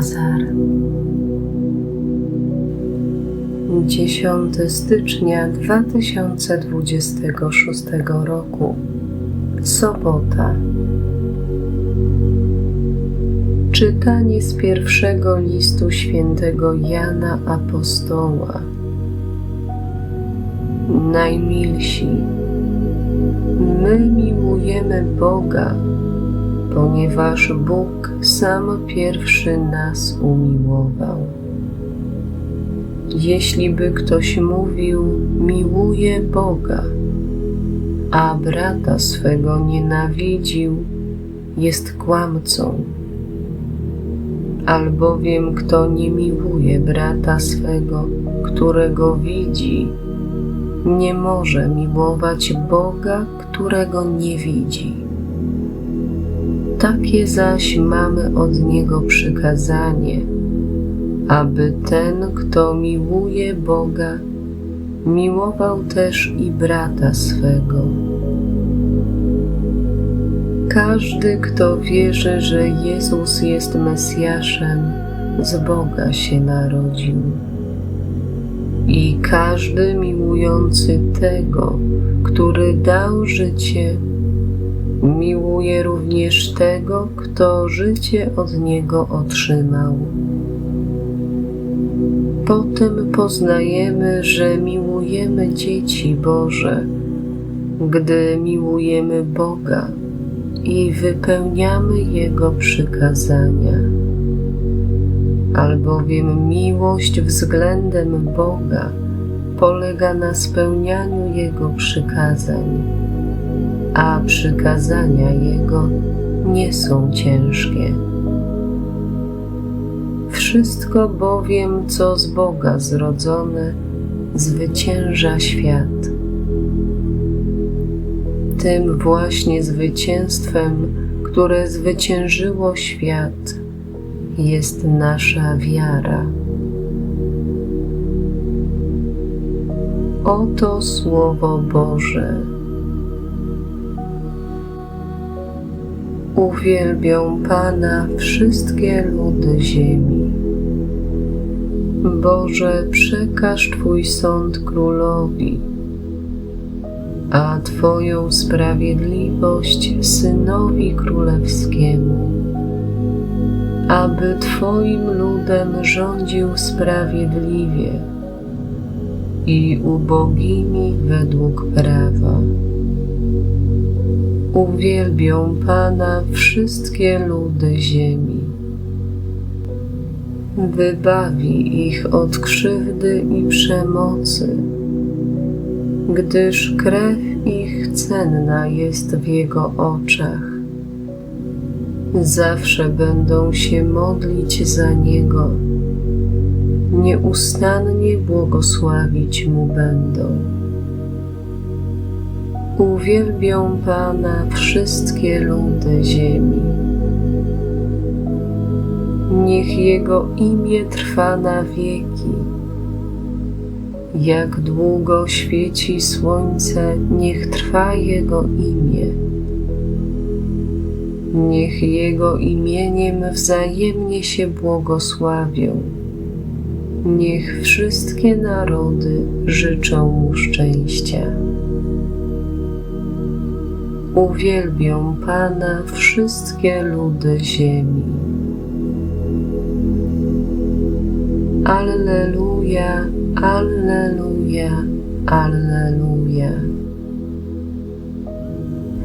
Lazar. 10 stycznia 2026 roku, sobota. Czytanie z pierwszego listu świętego Jana Apostoła. Najmilsi, my miłujemy Boga, ponieważ Bóg sam pierwszy nas umiłował. Jeśli by ktoś mówił, miłuje Boga, a brata swego nienawidził, jest kłamcą. Albowiem kto nie miłuje brata swego, którego widzi, nie może miłować Boga, którego nie widzi. Takie zaś mamy od Niego przykazanie, aby ten, kto miłuje Boga, miłował też i brata swego. Każdy, kto wierzy, że Jezus jest Mesjaszem, z Boga się narodził. I każdy miłujący tego, który dał życie, miłuje również tego, kto życie od Niego otrzymał. Potem poznajemy, że miłujemy dzieci Boże, gdy miłujemy Boga i wypełniamy Jego przykazania. Albowiem miłość względem Boga polega na spełnianiu Jego przykazań, a przykazania Jego nie są ciężkie. Wszystko bowiem, co z Boga zrodzone, zwycięża świat. Tym właśnie zwycięstwem, które zwyciężyło świat, jest nasza wiara. Oto Słowo Boże. Uwielbią Pana wszystkie ludy ziemi. Boże, przekaż Twój sąd królowi, a Twoją sprawiedliwość synowi królewskiemu, aby Twoim ludem rządził sprawiedliwie i ubogimi według prawa. Uwielbią Pana wszystkie ludy ziemi. Wybawi ich od krzywdy i przemocy, gdyż krew ich cenna jest w Jego oczach. Zawsze będą się modlić za Niego, nieustannie błogosławić Mu będą. Uwielbią Pana wszystkie ludy ziemi. Niech Jego imię trwa na wieki. Jak długo świeci słońce, niech trwa Jego imię. Niech Jego imieniem wzajemnie się błogosławią. Niech wszystkie narody życzą Mu szczęścia. Uwielbią Pana wszystkie ludy ziemi. Alleluja, Alleluja, Alleluja.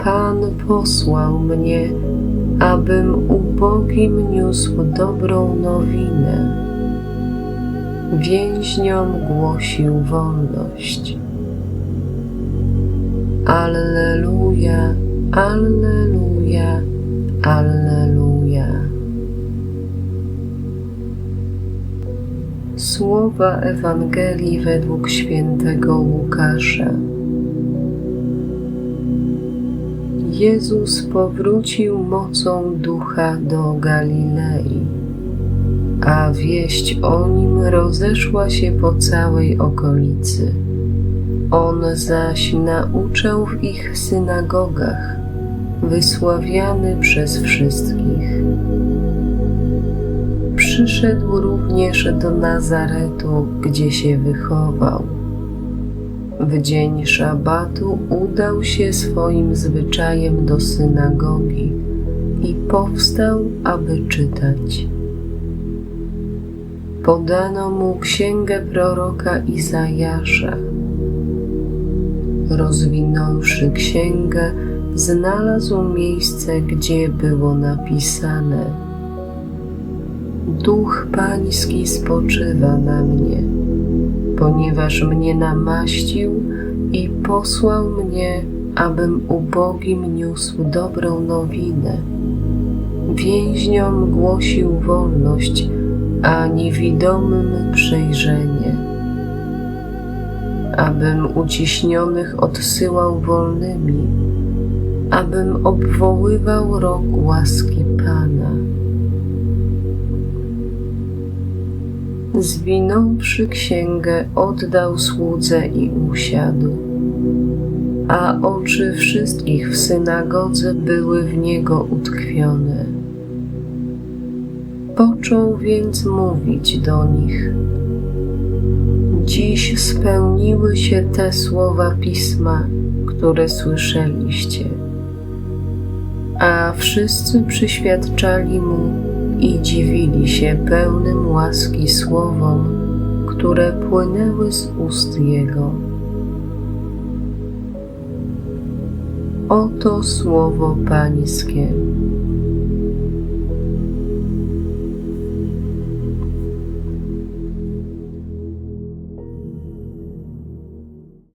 Pan posłał mnie, abym ubogim niósł dobrą nowinę, więźniom głosił wolność. Alleluja, Alleluja, Alleluja. Słowa Ewangelii według świętego Łukasza. Jezus powrócił mocą ducha do Galilei, a wieść o nim rozeszła się po całej okolicy. On zaś nauczał w ich synagogach, wysławiany przez wszystkich. przyszedł również do Nazaretu, gdzie się wychował. W dzień szabatu udał się swoim zwyczajem do synagogi i powstał, aby czytać. Podano mu księgę proroka Izajasza. Rozwinąwszy księgę, znalazł miejsce, gdzie było napisane: Duch Pański spoczywa na mnie, ponieważ mnie namaścił i posłał mnie, abym ubogim niósł dobrą nowinę. Więźniom głosił wolność, a niewidomym przejrzenie. Abym uciśnionych odsyłał wolnymi, abym obwoływał rok łaski Pana. Zwinąwszy księgę, oddał słudze i usiadł, a oczy wszystkich w synagodze były w niego utkwione. Począł więc mówić do nich. Dziś spełniły się te słowa pisma, które słyszeliście. A wszyscy przyświadczali mu i dziwili się pełnym łaski słowom, które płynęły z ust jego. Oto słowo Pańskie.